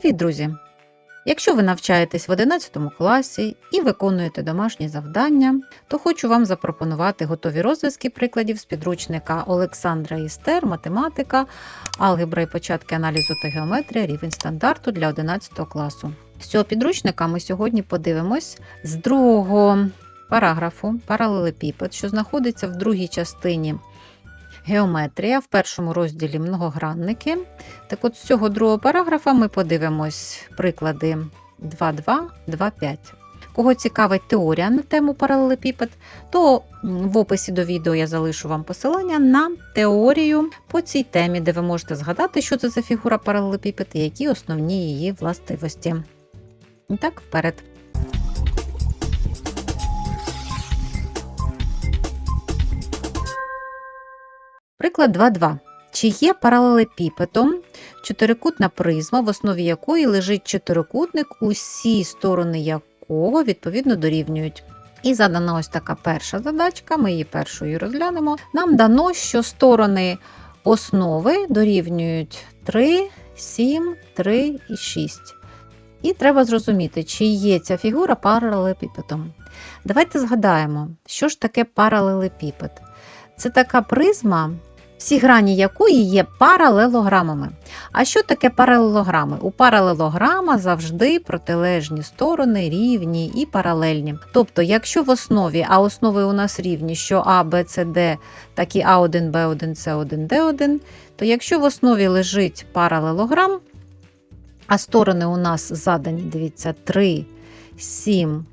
Привіт, друзі! Якщо ви навчаєтесь в 11 класі і виконуєте домашні завдання, то хочу вам запропонувати готові розв'язки прикладів з підручника Олександра Істер, математика, алгебра і початки аналізу та геометрія, рівень стандарту для 11 класу. З цього підручника ми сьогодні подивимось з другого параграфу паралелепіпед, що знаходиться в другій частині геометрія, в першому розділі многогранники. Так от з цього другого параграфа ми подивимось приклади 2.2, 2.5. Кого цікавить теорія на тему паралелепіпед, то в описі до відео я залишу вам посилання на теорію по цій темі, де ви можете згадати, що це за фігура паралелепіпед і які основні її властивості. І так, вперед. Приклад 2.2. Чи є паралелепіпедом чотирикутна призма, в основі якої лежить чотирикутник, усі сторони якого відповідно дорівнюють? І задана ось така перша задачка, ми її першою розглянемо. Нам дано, що сторони основи дорівнюють 3, 7, 3 і 6. І треба зрозуміти, чи є ця фігура паралелепіпедом. Давайте згадаємо, що ж таке паралелепіпед. Це така призма, всі грані якої є паралелограмами. А що таке паралелограми? У паралелограма завжди протилежні сторони рівні і паралельні. Тобто, якщо в основі, а основи у нас рівні, що А, Б, С, Д, так і А1, Б1, С1, Д1, то якщо в основі лежить паралелограм, а сторони у нас задані, дивіться, 3, 7,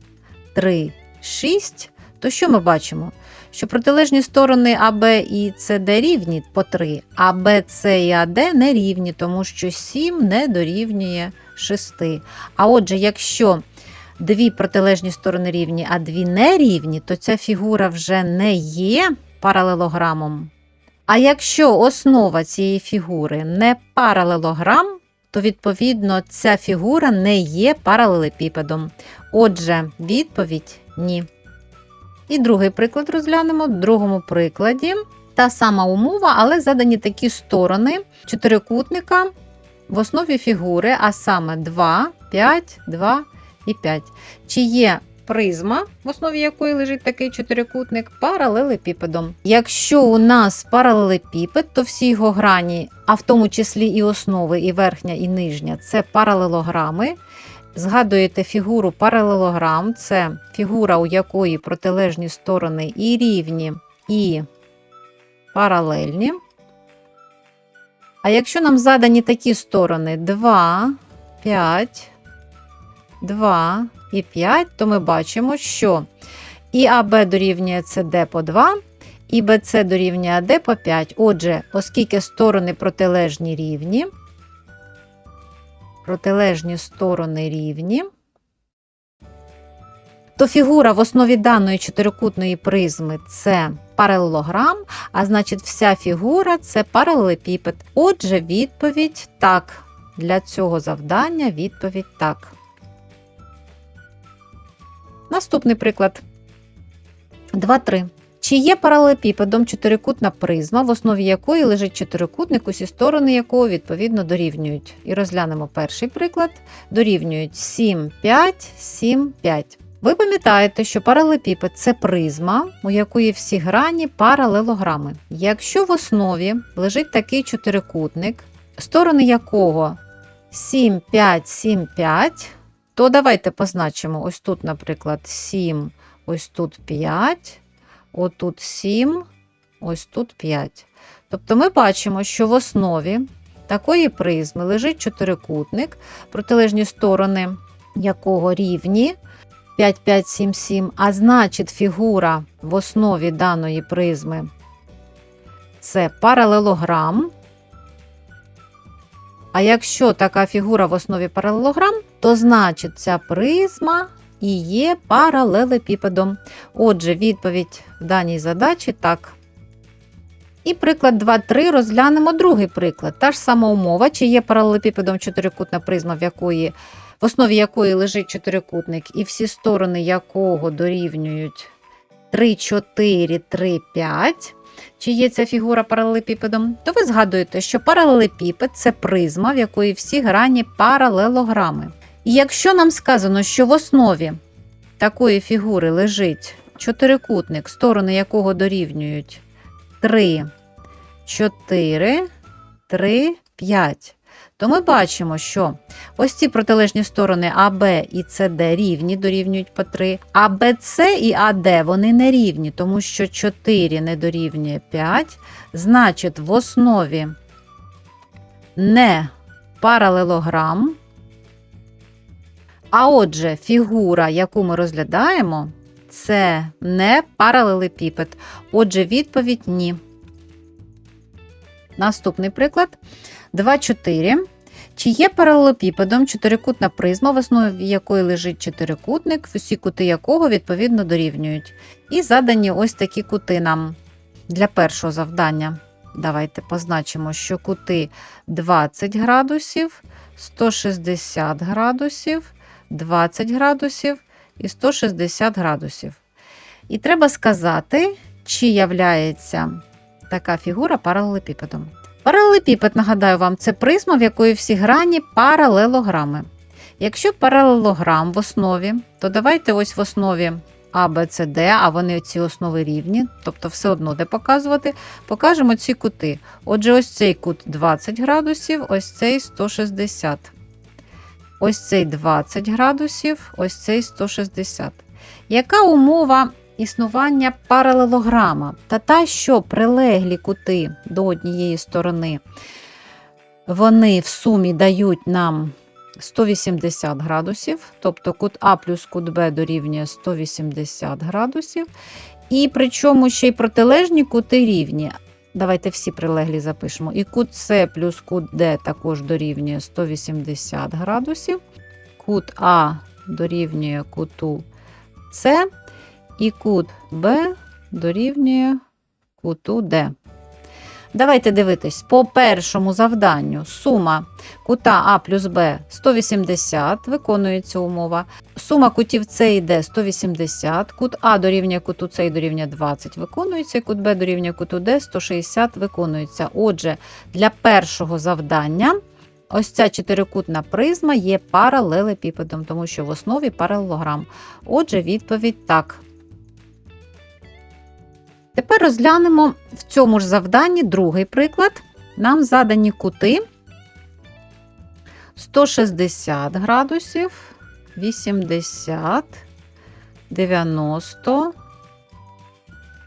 3, 6, то що ми бачимо? Що протилежні сторони АБ і СД рівні по 3, а БЦ і АД не рівні, тому що 7 не дорівнює 6. А отже, якщо дві протилежні сторони рівні, а дві не рівні, то ця фігура вже не є паралелограмом. А якщо основа цієї фігури не паралелограм, то відповідно ця фігура не є паралелепіпедом. Отже, відповідь ні. І другий приклад розглянемо. В другому прикладі та сама умова, але задані такі сторони чотирикутника в основі фігури, а саме 2, 5, 2 і 5. Чи є призма, в основі якої лежить такий чотирикутник, паралелепіпедом. Якщо у нас паралелепіпед, то всі його грані, а в тому числі і основи, і верхня, і нижня це паралелограми. Згадуєте фігуру паралелограм, це фігура, у якої протилежні сторони і рівні, і паралельні. А якщо нам задані такі сторони 2, 5, 2 і 5, то ми бачимо, що і АБ дорівнює СД по 2, і БЦ дорівнює АД по 5. Отже, оскільки сторони протилежні рівні, протилежні сторони рівні, то фігура в основі даної чотирикутної призми це паралелограм, а значить, вся фігура це паралелепіпед. Отже, відповідь так. Для цього завдання відповідь так. Наступний приклад. 2-3. Чи є паралелепіпедом чотирикутна призма, в основі якої лежить чотирикутник, усі сторони якого відповідно дорівнюють. І розглянемо перший приклад. Дорівнюють 7, 5, 7, 5. Ви пам'ятаєте, що паралелепіпед це призма, у якої всі грані паралелограми. Якщо в основі лежить такий чотирикутник, сторони якого 7, 5, 7, 5, то давайте позначимо ось тут, наприклад, 7, ось тут 5. Отут 7, ось тут 5. Тобто ми бачимо, що в основі такої призми лежить чотирикутник, протилежні сторони якого рівні 5, 5, 7, 7, а значить, фігура в основі даної призми це паралелограм. А якщо така фігура в основі паралелограм, то значить ця призма і є паралелепіпедом. Отже, відповідь в даній задачі так. І приклад 2.3 розглянемо другий приклад. Та ж сама умова, чи є паралелепіпедом чотирикутна призма, в якої, в основі якої лежить чотирикутник, і всі сторони якого дорівнюють 3, 4, 3, 5. чи є ця фігура паралелепіпедом, то ви згадуєте, що паралелепіпед це призма, в якої всі грані паралелограми. І якщо нам сказано, що в основі такої фігури лежить чотирикутник, сторони якого дорівнюють 3, 4, 3, 5, то ми бачимо, що ось ці протилежні сторони АБ і СД рівні, дорівнюють по 3, а БЦ і АД вони не рівні, тому що 4 не дорівнює 5, значить в основі не паралелограм. А отже, фігура, яку ми розглядаємо, це не паралелепіпед. Отже, відповідь ні. Наступний приклад 2,4. Чи є паралелепіпедом чотирикутна призма, в основі якої лежить чотирикутник, усі кути якого відповідно дорівнюють. І задані ось такі кути нам для першого завдання. Давайте позначимо, що кути 20 градусів, 160 градусів, 20 градусів і 160 градусів. І треба сказати, чи являється така фігура паралелепіпедом. Паралелепіпед, нагадаю вам, це призма, в якої всі грані паралелограми. Якщо паралелограм в основі, то давайте ось в основі А, Б, С, Д, а вони ці основи рівні, тобто все одно де показувати, покажемо ці кути. Отже, ось цей кут 20 градусів, ось цей 160. Ось цей 20 градусів, ось цей 160. Яка умова існування паралелограма та та, що прилеглі кути до однієї сторони, вони в сумі дають нам 180 градусів, тобто кут А плюс кут Б дорівнює 180 градусів. І причому ще й протилежні кути рівні. Давайте всі прилеглі запишемо. І кут С плюс кут Д також дорівнює 180 градусів. Кут А дорівнює куту С. І кут Б дорівнює куту Д. Давайте дивитись, по першому завданню сума кута А плюс Б 180, виконується умова. Сума кутів С і Д 180, кут А дорівнює куту С і дорівнює 20, виконується, і кут Б дорівнює куту Д 160 виконується. Отже, для першого завдання ось ця чотирикутна призма є паралелепіпедом, тому що в основі паралелограм. Отже, відповідь так. Тепер розглянемо в цьому ж завданні другий приклад. Нам задані кути 160 градусів, 80, 90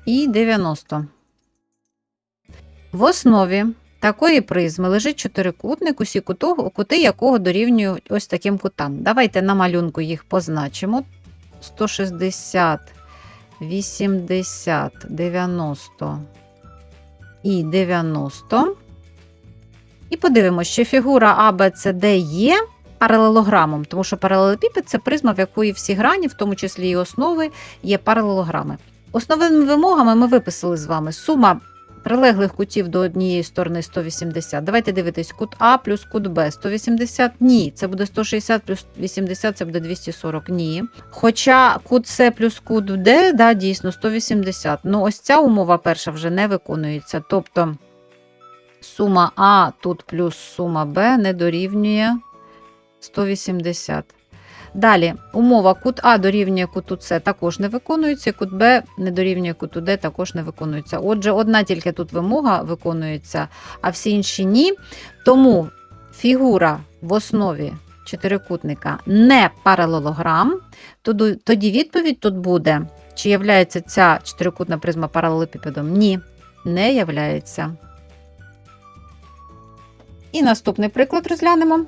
і 90. В основі такої призми лежить чотирикутник, усі кути якого дорівнюють ось таким кутам. Давайте на малюнку їх позначимо. 160 80, 90 і 90. І подивимося, що фігура ABCD є паралелограмом, тому що паралелепіпед це призма, в якої всі грані, в тому числі і основи, є паралелограми. Основними вимогами ми виписали з вами сума прилеглих кутів до однієї сторони 180. Давайте дивитись, кут А плюс кут Б. 180 ні. Це буде 160 плюс 80, це буде 240 ні. Хоча кут С плюс кут Д, да, дійсно 180. Ну, ось ця умова перша вже не виконується. Тобто сума А тут плюс сума Б не дорівнює 180. Далі, умова кут А дорівнює куту С також не виконується, кут Б не дорівнює куту Д також не виконується. Отже, одна тільки тут вимога виконується, а всі інші ні. Тому фігура в основі чотирикутника не паралелограм, тоді- відповідь тут буде, чи являється ця чотирикутна призма паралелепіпедом? Ні, не являється. І наступний приклад розглянемо.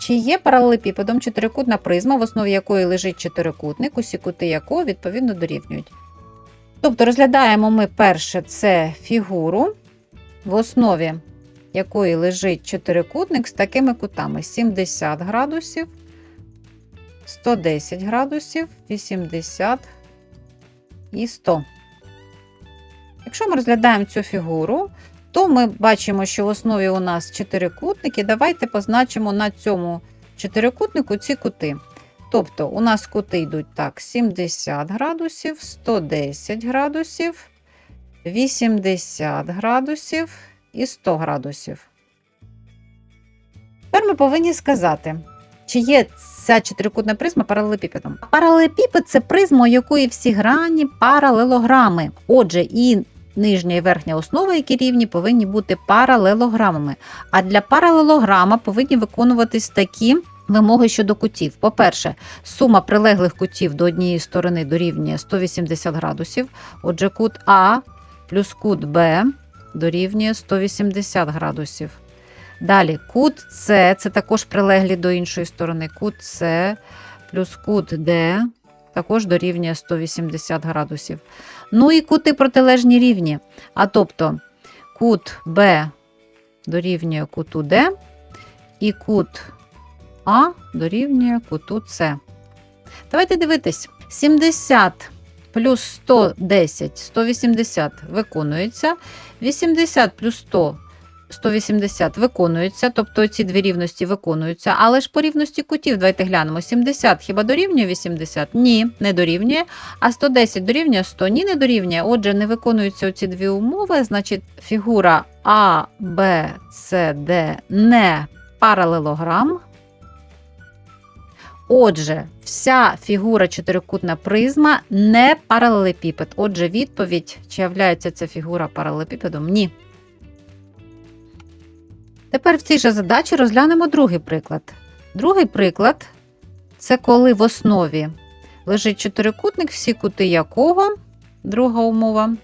Чи є паралелепіпедом чотирикутна призма, в основі якої лежить чотирикутник, усі кути якого відповідно дорівнюють. Тобто розглядаємо ми перше це фігуру, в основі якої лежить чотирикутник з такими кутами: 70 градусів, 110 градусів, 80 і 100. Якщо ми розглядаємо цю фігуру, то ми бачимо, що в основі у нас чотирикутники. Давайте позначимо на цьому чотирикутнику ці кути. Тобто, у нас кути йдуть так: 70 градусів, 110 градусів 80 градусів і 100 градусів. Тепер ми повинні сказати, чи є ця чотирикутна призма паралелепіпедом. Паралелепіпед це призма, у якої всі грані паралелограми. Отже, і нижня і верхня основа, які рівні, повинні бути паралелограмами. А для паралелограма повинні виконуватись такі вимоги щодо кутів. По-перше, сума прилеглих кутів до однієї сторони дорівнює 180 градусів. Отже, кут А плюс кут Б дорівнює 180 градусів. Далі кут С, це також прилеглі до іншої сторони. Кут С плюс кут Д також дорівнює 180 градусів. Ну і кути протилежні рівні. А тобто кут Б дорівнює куту Д, і кут А дорівнює куту С. Давайте дивитись. 70 плюс 110, 180 виконується. 80 плюс 100 180 виконується, тобто ці дві рівності виконуються, але ж по рівності кутів, давайте глянемо. 70 хіба дорівнює 80? Ні, не дорівнює. А 110 дорівнює 100? Ні, не дорівнює. Отже, не виконуються ці дві умови, значить, фігура А, Б, С, Д не паралелограм. Отже, вся фігура чотирикутна призма не паралелепіпед. Отже, відповідь, чи являється ця фігура паралелепіпедом? Ні. Тепер в цій же задачі розглянемо другий приклад. Другий приклад це коли в основі лежить чотирикутник, всі кути якого, друга умова,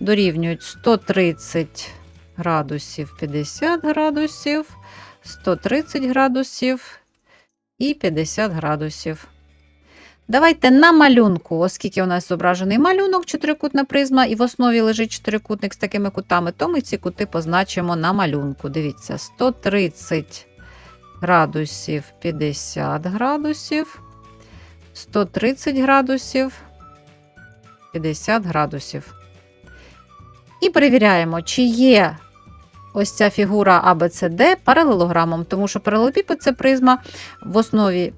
дорівнюють 130 градусів 50 градусів, 130 градусів і 50 градусів. Давайте на малюнку, оскільки у нас зображений малюнок, чотирикутна призма, і в основі лежить чотирикутник з такими кутами, то ми ці кути позначимо на малюнку. Дивіться, 130 градусів 50 градусів, 130 градусів 50 градусів. І перевіряємо, чи є ось ця фігура ABCD паралелограмом, тому що паралелепіпед – це призма в основі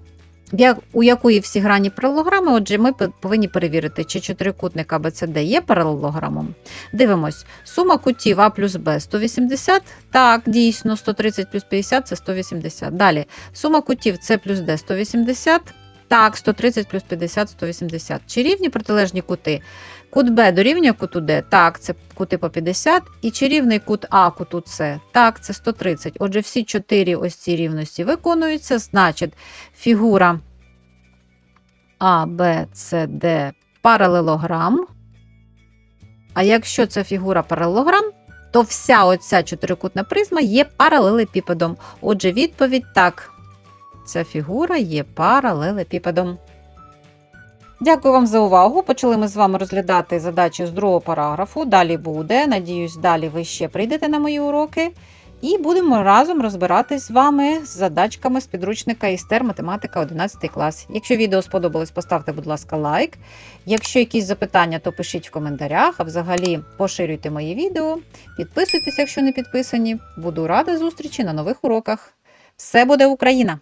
у якої всі грані паралелограми, отже, ми повинні перевірити, чи чотирикутник АБЦД є паралелограмом. Дивимось, сума кутів А плюс Б 180. Так, дійсно, 130 плюс 50 це 180. Далі, сума кутів С плюс Д 180. Так, 130 плюс 50 180. Чи рівні протилежні кути? Кут Б дорівнює куту Д. Так, це кути по 50. І чи рівний кут А куту С? Так, це 130. Отже, всі чотири ось ці рівності виконуються. Значить, фігура А, Б, С, Д паралелограм. А якщо це фігура паралелограм, то вся оця чотирикутна призма є паралелепіпедом. Отже, відповідь так. Ця фігура є паралелепіпедом. Дякую вам за увагу. Почали ми з вами розглядати задачі з другого параграфу. Далі буде. Надіюсь, далі ви ще прийдете на мої уроки. І будемо разом розбиратись з вами з задачками з підручника істер математика 11 клас. Якщо відео сподобалось, поставте, будь ласка, лайк. Якщо якісь запитання, то пишіть в коментарях. А взагалі поширюйте мої відео, підписуйтесь, якщо не підписані. Буду рада зустрічі на нових уроках. Все буде Україна!